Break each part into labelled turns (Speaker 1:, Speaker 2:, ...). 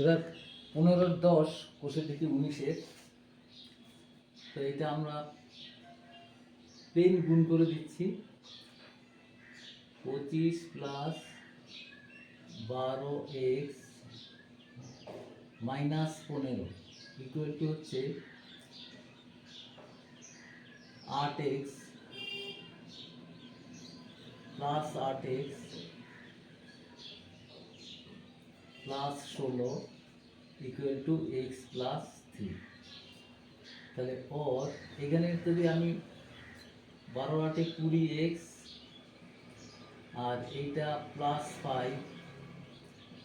Speaker 1: এবার পনেরোর দশ কোষে থেকে উনিশের, তো এটা আমরা পেন গুণ করে দিচ্ছি। পঁচিশ প্লাস বারো এক্স মাইনাস পনেরো ইকুয়াল টু হচ্ছে আট এক্স প্লাস আট এক্স প্লাস ষোলো equal to x plus three তাহলে ওর এখানে যদি আমি বারো আটে কুড়ি এক্স আর এইটা প্লাস ফাইভ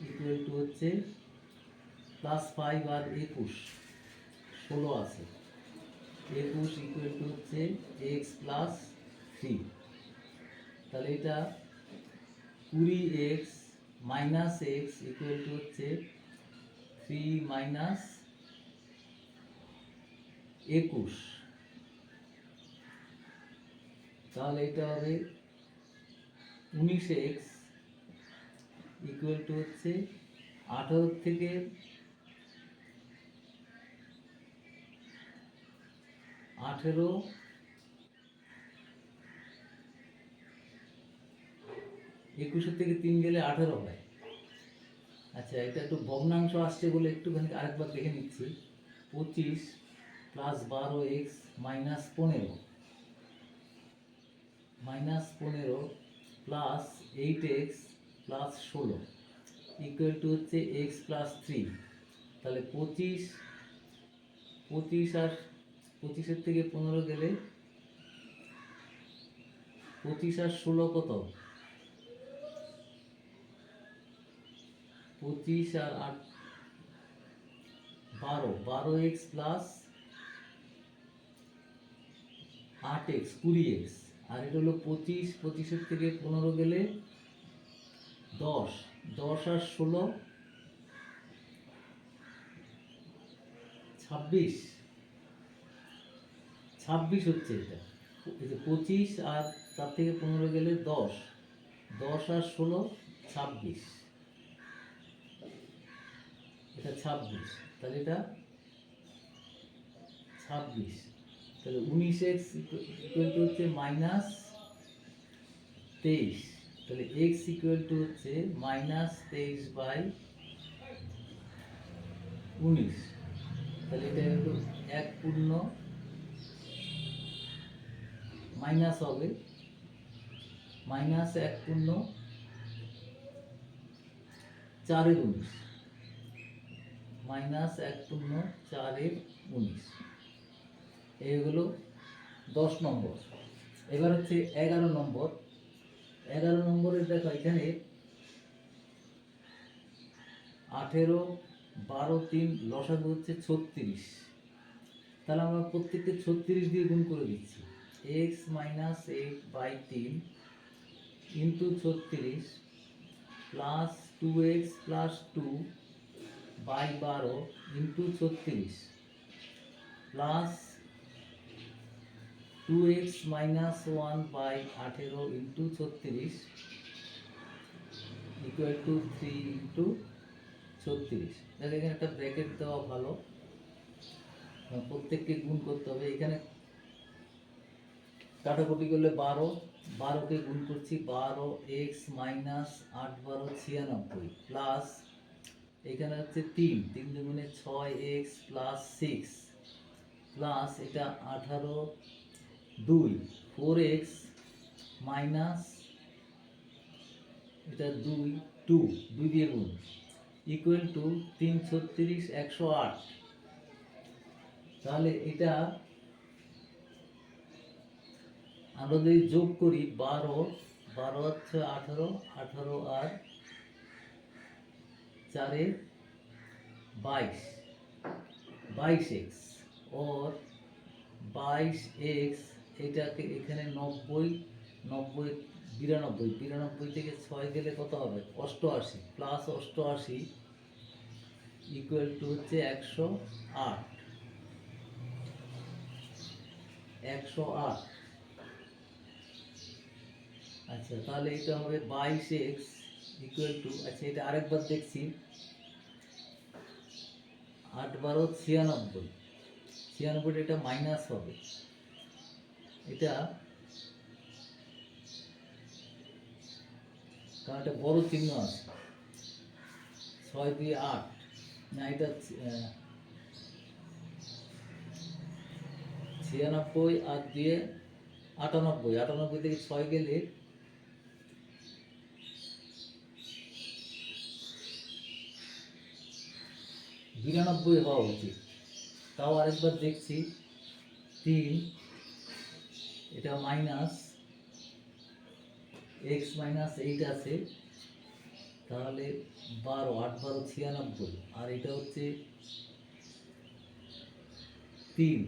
Speaker 1: ইকুয়াল টু হচ্ছে প্লাস ফাইভ আর একুশ, ষোলো আছে। একুশ ইকুয়াল টু হচ্ছে এক্স প্লাস থ্রি তাহলে এটা কুড়ি x minus x equal to হচ্ছে থ্রি মাইনাস একুশ। তাহলে এটা হবে উনিশ এক্স ইকুয়াল টু হচ্ছে আঠারো থেকে আঠেরো একুশের থেকে তিন গেলে আঠেরো হয় আচ্ছা এটা একটু ভগ্নাংশ আসছে বলে একটুখানি আরেকবার দেখে নিচ্ছি। পঁচিশ প্লাস বারো এক্স মাইনাস পনেরো। মাইনাস পনেরো প্লাস এইট এক্স প্লাস ষোলো। ইকুয়াল টু হচ্ছে এক্স প্লাস থ্রি তাহলে পঁচিশ পঁচিশ আর পঁচিশের থেকে পনেরো গেলে পঁচিশ আর ষোলো কত? পঁচিশ আর আট, বারো বারো এক্স প্লাস আট এক্স কুড়ি এক্স আর এটা হলো পঁচিশ, পঁচিশের থেকে পনেরো গেলে দশ। দশ আর ষোলো, ছাব্বিশ। ছাব্বিশ হচ্ছে এটা। পঁচিশ আর তার থেকে পনেরো গেলে দশ। দশ আর ষোলো, ছাব্বিশ। এটা ছাব্বিশ। তাহলে এটা ছাব্বিশ। তাহলে উনিশ এক্স ইকুয়াল টু হচ্ছে মাইনাস তেইশ। তাহলে এক্স ইকুয়াল টু হচ্ছে মাইনাস তেইশ বাই উনিশ। তাহলে এটা একটু এক পূর্ণ মাইনাস হবে। মাইনাস এক পূর্ণ চারের উনিশ। মাইনাস এক পূর্ণ চারের উনিশ। এই হলো দশ নম্বর। এবার হচ্ছে এগারো নম্বর। এগারো নম্বরের দেখো এখানে আঠেরো, বারো, তিন, লসাগু হচ্ছে ছত্রিশ। তাহলে আমরা প্রত্যেককে ছত্রিশ দিয়ে গুণ করে দিচ্ছি। এক্স মাইনাস এইট বাই তিন ইন্টু ছত্রিশ plus two x plus two by বারো ইন্টু ছত্রিশ plus two x minus one by আঠেরো ইন্টু ছত্রিশ ইকুয়াল টু থ্রি ইন্টু ছত্রিশ। দেখ এখানে একটা ব্র্যাকেট দেওয়া ভালো। আহ, প্রত্যেককে গুণ করতে হবে। এখানে কাটাকুটি করলে বারো। বারোকে গুণ করছি বারো এক্স মাইনাস আট বারো ছিয়ানব্বই। প্লাস এখানে হচ্ছে তিন। তিন দুগুণে ছয় এক্স প্লাস সিক্স। প্লাস এটা আঠারো দুই। ফোর এক্স মাইনাস এটা দুই, টু। দুই দিয়ে গুণ। ইকুয়াল টু তিন ছত্রিশ একশো আট। তাহলে এটা আমরা যদি যোগ করি বারো বারো হচ্ছে আঠারো আঠারো আর চারে বাইশ বাইশ এক্স ওর বাইশ এক্স, এটাকে এখানে নব্বই নব্বই, বিরানব্বই বিরানব্বই থেকে ছয় গেলে কত হবে? অষ্টআশি প্লাস অষ্টআশি ইকুয়াল টু হচ্ছে একশো আট। একশো আট। আচ্ছা তাহলে এটা হবে বাইশ এক্স ইকুয়াল টু আচ্ছা এটা আরেকবার দেখছি। আট বারো ছিয়ানব্বই। ছিয়ানব্বইটা এটা মাইনাস হবে। এটা কারণ এটা বড় চিহ্ন আছে। ছয় দুই আট। না, এটা ছিয়ানব্বই আর দিয়ে আটানব্বই। আটানব্বই থেকে ছয় গেলে বিরানব্বই হওয়া উচিত। তাও আরেকবার দেখছি। তিন, এটা মাইনাস, এক্স মাইনাস এইট আছে। তাহলে বারো, আট, বারো, ছিয়ানব্বই। আর এটা হচ্ছে তিন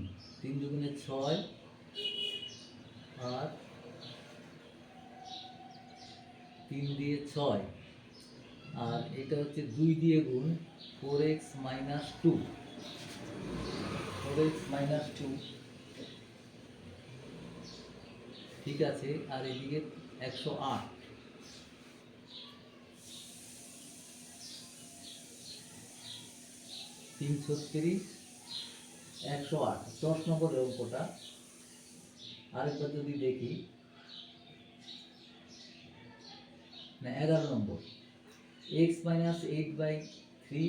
Speaker 1: তিন দুগুণে ছয়, আর তিন দিয়ে ছয়। আর এটা হচ্ছে দুই দিয়ে গুণ four x minus two four x minus two ঠিক আছে, আর এদিকে একশো আট। তিন ছত্রিশ একশো আট। দশ নম্বরের অঙ্কটা। আরেকবার যদি দেখি, না, এগারো নম্বর। X minus eight by three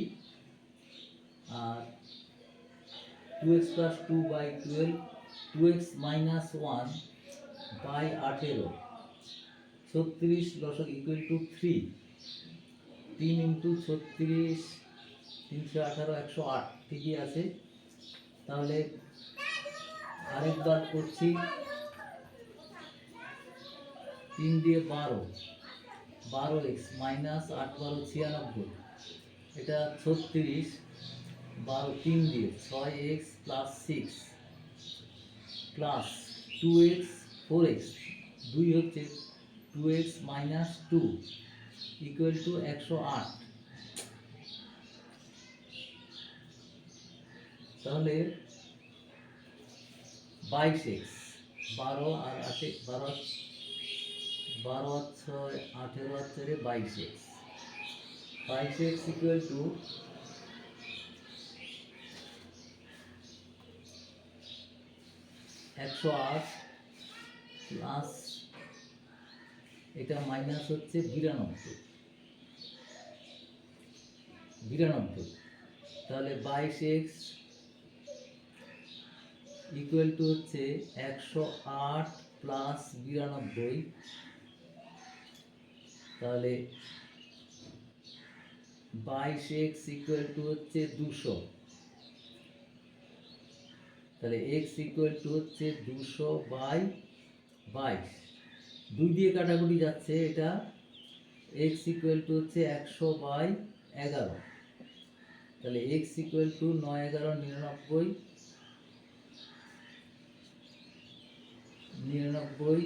Speaker 1: R two x plus two by twelve two x minus one by আঠেরো, ছত্রিশ দশক ইকুয়াল টু থ্রি তিন ইন্টু ছত্রিশ তিনশো আঠারো একশো আট, ঠিকই আছে? তাহলে আরেকবার করছি। তিন দিয়ে বারো বারো এক্স মাইনাস আট বারো ছিয়ানব্বই, এটা ছত্রিশ বারো, তিন দিয়ে ছয় x plus six plus two x four x. দুই হচ্ছে two x minus two equal to একশো আট। তাহলে বাইশ এক্স, বারো আর আটে, বারো বারো ছয়, আঠেরো আর চারে বাইশ এক্স। বাইশ এক্স ইকুয়াল টু একশো আট প্লাস এটা মাইনাস হচ্ছে বিরানব্বই। বিরানব্বই। তাহলে বাইশ এক্স ইকুয়াল টু হচ্ছে একশো আট প্লাস বিরানব্বই। তাহলে বাইশ এক্স ইকুয়াল টু হচ্ছে দুশো। তাহলে এক্স ইকুয়াল টু হচ্ছে দুশো বাই বাইশ। দুই দিয়ে কাটাকুটি যাচ্ছে এটা এক্স ইকুয়াল টু হচ্ছে একশো বাই এগারো। তাহলে এক্স ইকুয়াল টু নয় এগারো নিরানব্বই নিরানব্বই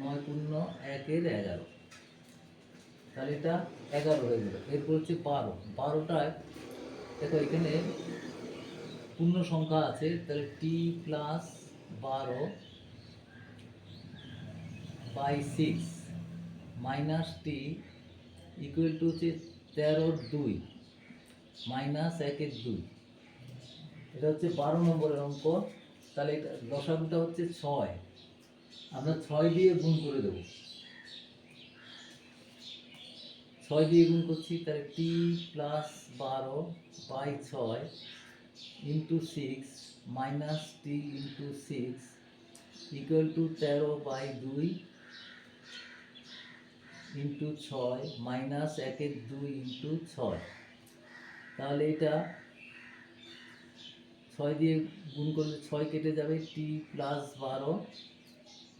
Speaker 1: নয় পূর্ণ একের এগারো। তাহলে এটা এগারো হয়ে গেল। এরপর হচ্ছে বারো। বারোটায় দেখো এখানে পূর্ণ সংখ্যা আছে, তাহলে টি প্লাস বারো by six minus t equal to হচ্ছে তেরোর দুই মাইনাস একের দুই। এটা হচ্ছে বারো নম্বরের অঙ্ক, তাহলে লসাগুটা হচ্ছে ছয়। আমরা ছয় দিয়ে গুণ করে দেবো। ছয় দিয়ে গুণ করছি, তাহলে টি প্লাস বারো বাই ছয় into six minus t into six equal to তেরো বাই দুই ইন্টু ছয় মাইনাস একের দুই ইন্টু ছয়। তাহলে এটা ছয় দিয়ে গুণ করলে ছয় কেটে যাবে টি প্লাস বারো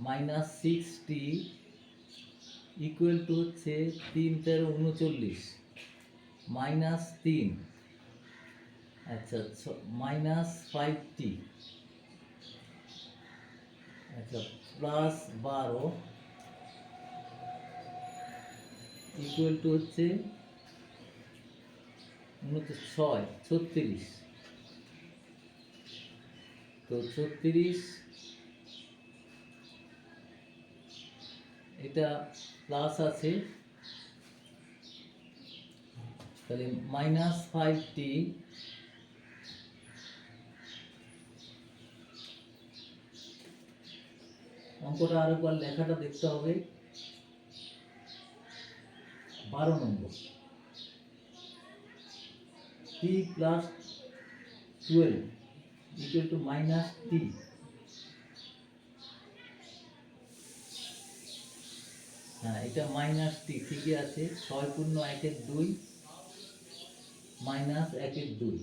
Speaker 1: minus six t equal to হচ্ছে তিন তেরো উনচল্লিশ মাইনাস তিন। আচ্ছা মাইনাস ফাইভ টি আচ্ছা প্লাস বারো ইকুয়াল টু হচ্ছে উনত্রিশ ছয়, ছত্রিশ। তো ছত্রিশ, এটা প্লাস আছে। তাহলে মাইনাস ফাইভ টি অঙ্কটা আরেকবার লেখাটা দেখতে হবে। বারো নম্বর। T plus twelve equal to minus t হ্যাঁ এটা মাইনাস টি ঠিকই আছে। ছয় পূর্ণ একের দুই মাইনাস একের দুই।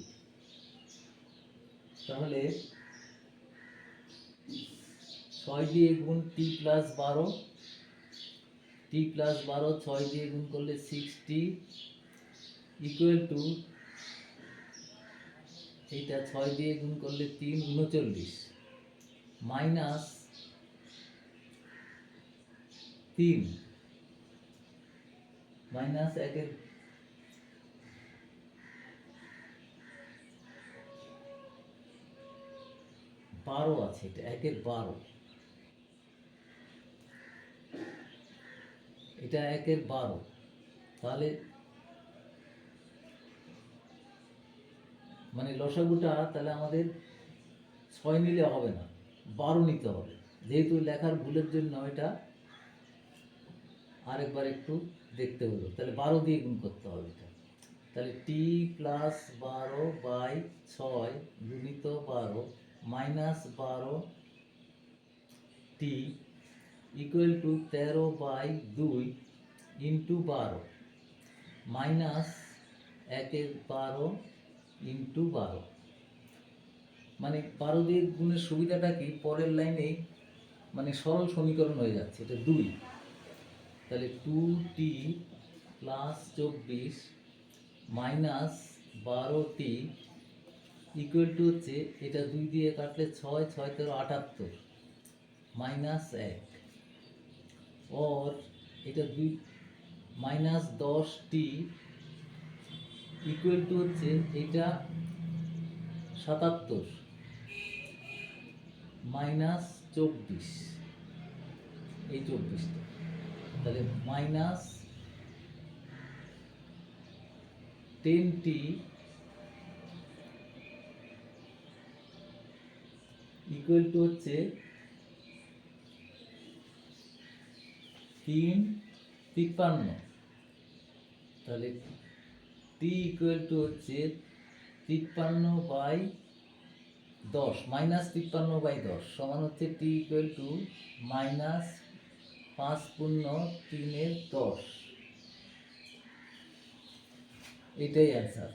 Speaker 1: তাহলে ছয় দিয়ে গুণ টি প্লাস বারো। টি প্লাস বারো, ছয় দিয়ে গুণ করলে সিক্সটি ইকুয়াল টু এইটা ছয় দিয়ে গুণ করলে তিন, উনচল্লিশ। মাইনাস তিন। মাইনাস একের বারো আছে এটা, একের বারো। এটা একের বারো। তাহলে মানে লসাগুটা তাহলে আমাদের ছয় নিলে হবে না, বারো নিতে হবে। যেহেতু লেখার ভুলের জন্য এটা আরেকবার একটু দেখতে হলো। তাহলে বারো দিয়ে গুণ করতে হবে এটা। তাহলে টি প্লাস বারো বাই ছয় গুণিত বারো মাইনাস বারো টি ইকুয়াল টু তেরো বাই দুই ইন্টু বারো। মাইনাস একের বারো ইন্টু বারো। মানে বারো দিয়ে গুণের সুবিধাটা কি? পরের লাইনেই মানে সরল সমীকরণ হয়ে যাচ্ছে, এটা দুই। তাহলে টু টি প্লাস চব্বিশ মাইনাস বারো টি ইকুয়াল টু হচ্ছে, এটা দুই দিয়ে কাটলে ছয় ছয় তেরো আটাত্তর। মাইনাস এক। और এটা দুই মাইনাস দশ টি ইকুয়াল টু হচ্ছে এটা সাতাত্তর মাইনাস চব্বিশ। এই চব্বিশটা। তাহলে minus ten t equal to হচ্ছে তিন তিপ্পান্ন। তাহলে টি ইকুয়াল টু হচ্ছে তিপ্পান্ন বাই দশ মাইনাস তিপ্পান্ন বাই দশ, সমান হচ্ছে টি ইকুয়াল টু মাইনাস পাঁচ পূর্ণ তিনের দশ। এটাই অ্যান্সার